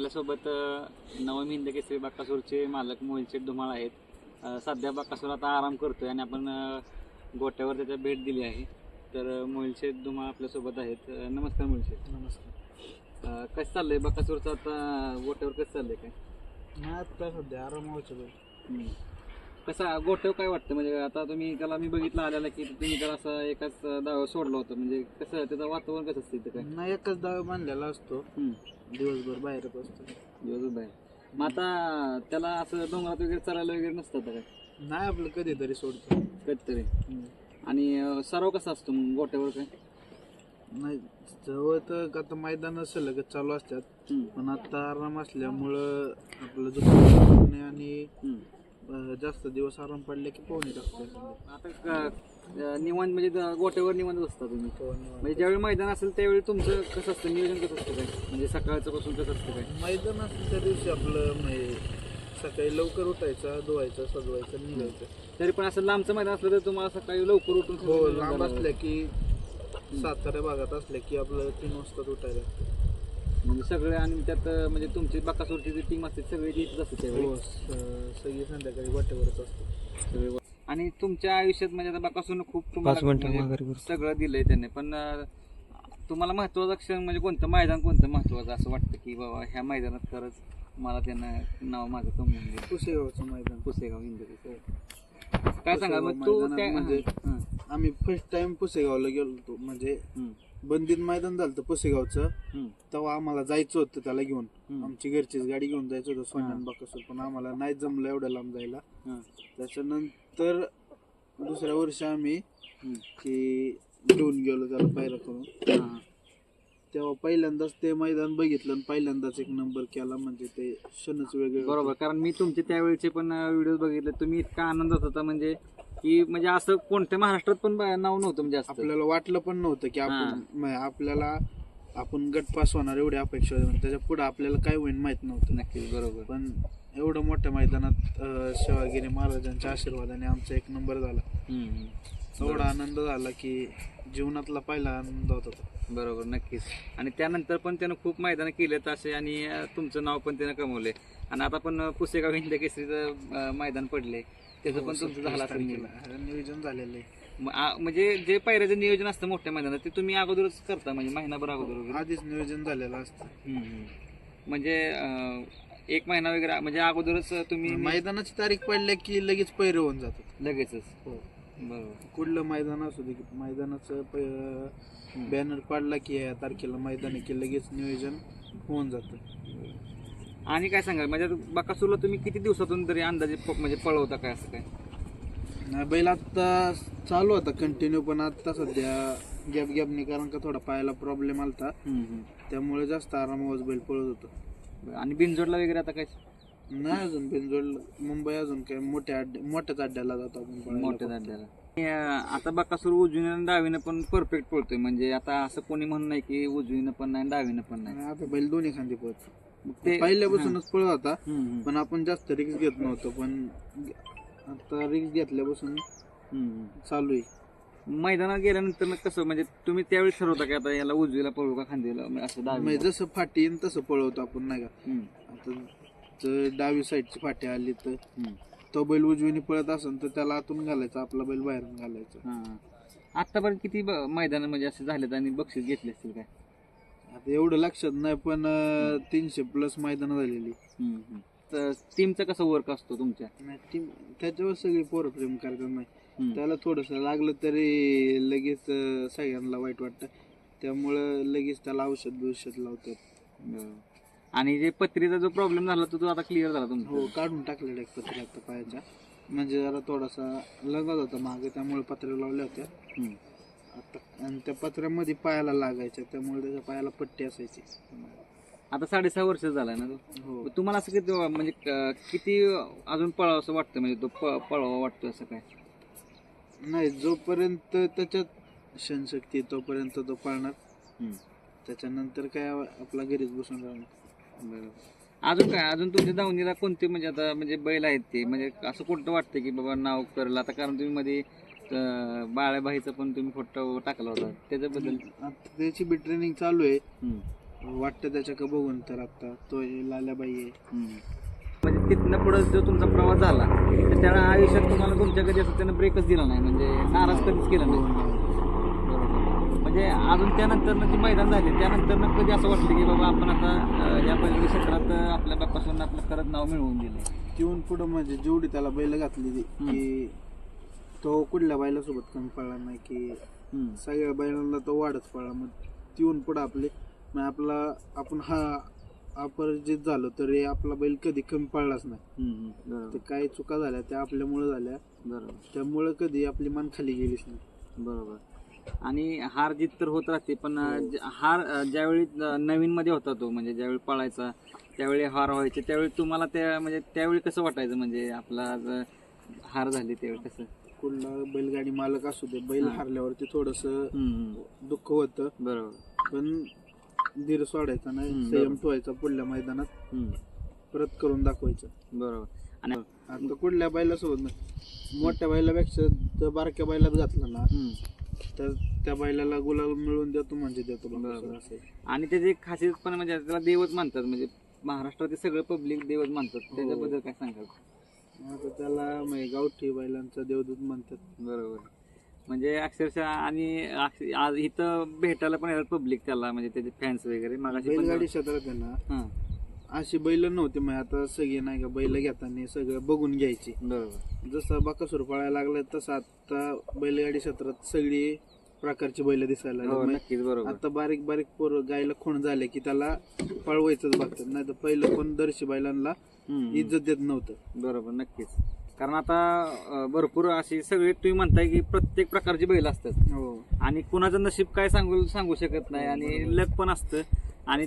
आपल्यासोबत नवम हिंद केसरी बाकासूरचे मालक मोहिलचे धुमाळ आहेत. सध्या बाकासूर आता आराम करतोय आणि आपण गोट्यावर त्याच्या भेट दिली आहे. तर मोहिलचे धुमाळ आपल्यासोबत आहेत. नमस्कार मोहिलचे. नमस्कार. कसं चाललंय बाकासूरचं आता गोट्यावर कसं चाललंय काय? नाही आता सध्या आराम. कसा गोट्यावर काय वाटतं? म्हणजे आता तुम्ही त्याला मी बघितलं आलेला की तुम्ही त्याला असं एकाच दावा सोडलं होतं म्हणजे कसं त्याचं वातावरण कसं असतं इथं काय? नाही एकच दाव बांधलेला असतो. हम्म. दिवसभर बाहेरच असतो. दिवसभर बाहेर. मग आता त्याला असं डोंगरात वगैरे चरायला वगैरे नसतं आता काय? नाही आपलं कधीतरी सोडतो. कधीतरी. आणि अं, सराव कसा असतो मग गोट्यावर काय? नाही जवळ तर आता मैदान सलगच चालू असतात. हम्म. पण आता आराम असल्यामुळं आपलं दुसरं आणि हम्म. जास्त दिवस आराम पडले की पोहणे टाकतो आता क- निवांत म्हणजे द- गोट्यावर निवांत असता तुम्ही. म्हणजे ज्यावेळी मैदान असेल त्यावेळी तुमचं कसं असतं? नियोजन कसं असतं काय? म्हणजे सकाळचं पासून कसं असतं काय? मैदान असलं त्या दिवशी आपलं म्हणजे सकाळी लवकर उठायचं धुवायचं सजवायचं निघायचं. तरी पण असं लांबचं मैदान असलं तर तुम्हाला सकाळी लवकर उठून हो सगळं लांब असल्या की सातारा भागात असल्या की आपलं तीन वाजता उठायला लागतं. म्हणजे सगळे आणि त्यात म्हणजे तुमची बाकासूरची जी टीम असते सगळी इथंच असते त्यावेळी. हो सगळी संध्याकाळी वाटेवरच असते. सगळे आणि तुमच्या आयुष्यात म्हणजे आता बाकासून खूप तुम्हाला म्हणजे सगळं दिलंय त्याने. पण तुम्हाला महत्त्वाचा क्षण म्हणजे कोणतं? मैदान कोणतं महत्वाचं असं वाटतं की बाबा ह्या मैदानात खरंच मला त्यानं नाव माझं कमवून दिलं. पुसेगावचं मैदान. पुसेगाव इंदोरी काय सांगा मग तू म्हणजे हां, आम्ही फर्स्ट टाइम पुसेगावला गेलो होतो. म्हणजे हं, बंदीत मैदान झालं होतं पुसेगावचं. तेव्हा आम्हाला जायचं होतं त्याला घेऊन. आमची घरचीच गाडी घेऊन जायचं होतं सोन्यान बाकसूर पण आम्हाला नाही जमलं एवढ्या लांब जायला. हं, त्याच्यानंतर दुसऱ्या वर्षी आम्ही की घेऊन गेलो त्याला पायरा करून. हां. तेव्हा पहिल्यांदाच ते मैदान बघितलं आणि पहिल्यांदाच एक नंबर केला म्हणजे ते क्षणच वेगळे बरोबर कारण मी तुमचे त्यावेळेचे पण व्हिडिओ बघितले. तुम्ही इतका आनंदात होता म्हणजे की म्हणजे असं कोणत्या महाराष्ट्रात पण नाव नव्हतं म्हणजे असं. आपल्याला वाटलं पण नव्हतं की आपण म्हणजे आपल्याला आपण गट पास होणार एवढी अपेक्षा होती. त्याच्या पुढे आपल्याला काय होईल माहीत नव्हतं. नक्कीच बरोबर. पण एवढं मोठ्या मैदानात अं, शिवागिरी महाराजांच्या आशीर्वादाने आमचा एक नंबर झाला. हम्म. एवढा आनंद झाला की जीवनातला पहिला आनंद होता तो. बरोबर नक्कीच. आणि त्यानंतर पण त्यानं खूप मैदानं केलेत असे आणि अं, तुमचं नाव पण त्यानं कमवले आणि आता पण अं, पुसेगाव हिंद केसरीचं अं, मैदान पडले त्याचं पण तुमचं झालं असेल नियोजन. नियोजन झालेलं आहे. आ- म्हणजे जे पहिल्याचं नियोजन असतं मोठ्या मैदानात ते तुम्ही अगोदरच करता म्हणजे महिनाभर अगोदर वगैरे? आधीच नियोजन झालेलं असतं. हम्म, हम्म. म्हणजे अं, एक महिना वगैरे म्हणजे अगोदरच तुम्ही मैदानाची तारीख पडल्या की लगेच पैरे होऊन जातात. लगेचच. हो. बरोबर. कुठलं मैदान असू दे की मैदानाचं हम्म. बॅनर पाडला की या तारखेला मैदान आहे की लगेच नियोजन होऊन जातं. आणि काय सांगाल? म्हणजे बकासूरला तुम्ही किती दिवसातून तरी अंदाजे प- म्हणजे पळवता काय असं काय? नाही बैल आता चालू होता कंटिन्यू पण आता सध्या गॅप गॅपनी कारण का थोडा पायाला प्रॉब्लेम आलता. त्यामुळे जास्त आरामावर बैल पळत होतो. आणि बिनजोडला वगैरे आता काय? नाही अजून बिनजोड मुंबई अजून काय मोठ्या अड्डे मोठ्याच अड्ड्याला जातो आपण पळायला. मोठ्या दांड्याला आणि, अं, आता बकासूर उजवीनं आणि डावीनं पण परफेक्ट पळतोय. म्हणजे आता असं कोणी म्हणून नाही की उजवीनं पण नाही डावीनं पण नाही. आणि आता बैल दोन्ही खांदी पळतो ते पहिल्यापासूनच पळत होता. पण आपण जास्त रिक्स घेत नव्हतो. पण आता रिक्स घेतल्यापासून. चालू आहे. मैदानात गेल्यानंतर मग कसं म्हणजे तुम्ही त्यावेळी ठरवता की आता याला उजवीला पळू का खांदीला? म्हणजे असं डावी म्हणजे जसं फाटी येईन तसं पळवतो आपण नाही का? हम्म, आता जर डावी साईडची फाटी आली तर हम्म. तो बैल उजवीने पळत असेल तर त्याला आतून घालायचा आपला बैल बाहेरून घालायचा. हा. आतापर्यंत किती मैदान म्हणजे असे झालेत आणि बक्षीस घेतले असतील काय? आता एवढं लक्षात नाही पण तीनशे प्लस मैदान झालेली. तर टीमचा कसा वर्क असतो तुमच्या? नाही, ती- त्याच्यावर सगळी पोरं प्रेम करतात नाही. त्याला थोडस लागलं तरी लगेच सगळ्यांना वाईट वाटतं. त्यामुळं लगेच त्याला औषध बिषध लावतात. आणि जे पत्रीचा जो प्रॉब्लेम झाला तो तो आता क्लिअर झाला तुमचा? हो काढून टाकलेलं एक पत्रे आता पायाच्या. म्हणजे जरा थोडासा लगत होता मागे त्यामुळे पत्रे लावल्या होत्या. आणि त्या पत्र्यामध्ये पायाला लागायच्या त्यामुळे त्याच्या पायाला पट्टी असायची. आता साडेसहा वर्ष झालाय ना तो? हो. तुम्हाला असं किती म्हणजे क- किती अजून पळावं असं वाटतं? म्हणजे तो प- पळावा वाटतो असं काय? नाही जोपर्यंत त्याच्यात क्षणशक्ती आहे, तोपर्यंत तो पाळणार. हम्म. त्याच्यानंतर काय आपला घरीच बसून राहणार. बरोबर. अजून काय? अजून तुमच्या दावणीला कोणते म्हणजे आता म्हणजे बैल आहेत ते? म्हणजे असं कोणतं वाटतं की बाबा नाव करेल? आता कारण तुम्ही मध्ये बाळाबाईचा पण तुम्ही फोटो टाकला होता. त्याच्याबद्दल? आता त्याची बी ट्रेनिंग चालू आहे. हम्म. वाटतं त्याच्याकडे बघून तर आता तो लाल्याबाई आहे. म्हणजे तिथनं पुढे जो तुमचा प्रवास झाला तर त्याला आयुष्यात तुम्हाला तुमच्या कधी असं त्यानं ब्रेकच दिला नाही. म्हणजे नाराज कधीच केला नाही. बरोबर. म्हणजे अजून त्यानंतर जे मैदान झाले त्यानंतर कधी असं वाटलं की बाबा आपण आता अं, या बैलगाडी क्षेत्रात अं, आपल्या बापासून आपलं करत नाव मिळवून दिले तिथून पुढं म्हणजे जेवढी त्याला बैल घातली ती की तो कुठल्या बैलासोबत कमी पडला नाही की सगळ्या बैलांना तो वाढच पडला. मग तिथून पुढं आपले. मग आपला आपण हा अपराजित झालो तरी आपला बैल कधी कमी पडलाच नाही. ते काही चुका झाल्या त्या आपल्यामुळे झाल्या. बरोबर. त्यामुळे कधी आपली मान खाली गेलीच नाही. बरोबर. आणि हार जीत तर होत राहते पण अं, ज- हार अं, ज्यावेळी नवीन मध्ये होता तो म्हणजे ज्यावेळी पळायचा त्यावेळी हार व्हायचे त्यावेळी तुम्हाला त्या म्हणजे त्यावेळी कसं वाटायचं म्हणजे आपला ज- हार झाली त्यावेळी कसं? कुठला बैलगाडी मालक असू दे बैल हा. हारल्यावरती थोडस हम्म. दुःख होतं बरोबर पण धीर सोडायचा नाही हम्म, संयम बरोबर. ठेवायचा पुढल्या मैदानात हम्म, परत करून दाखवायचं बरोबर आणि आता कुठल्या बैलासोबत नाही मोठ्या बैलापेक्षा जर बारक्या बैलात घातलं ना हम्म. तर त्या बैलाला गुलाल मिळवून देतो म्हणजे देतो बाबा बरोबर. असं आहे. आणि त्याची एक खासियत पण म्हणजे त्याला देवच मानतात म्हणजे महाराष्ट्रातील सगळं पब्लिक देवच मानतात त्याच्याबद्दल काय सांगाल आता त्याला म्हणजे गावठी बैलांचा देवदूत म्हणतात. बरोबर. म्हणजे अक्षरशः आणि अक्ष- आज इथं भेटायला पण येतात पब्लिक त्याला म्हणजे त्याचे फॅन्स वगैरे. मागाशी पण बैलगाडी क्षेत्रात आहे ना हां. अशी बैल नव्हती मग आता सगळे नाही का बैल घेताना सगळं बघून घ्यायची. बरोबर. जसं बाकासूर पळायला लागलं तसं आता बैलगाडी क्षेत्रात सगळी प्रकारची बैल दिसायला हो लागली. नक्कीच बरोबर. आता बारीक बारीक पोर गायला खूण झाले की त्याला पळवायचंच बघतात. नाही तर पहिलं कोण दर्शी बैलांना हम्म. इज्जत देत नव्हतं. बरोबर नक्कीच. कारण आता अं, भरपूर अशी सगळे तुम्ही म्हणताय की प्रत्येक प्रकारची बैल असतात. हो. आणि कुणाचं नशीब काय सांगू सांगू शकत नाही आणि लक पण असतं. आणि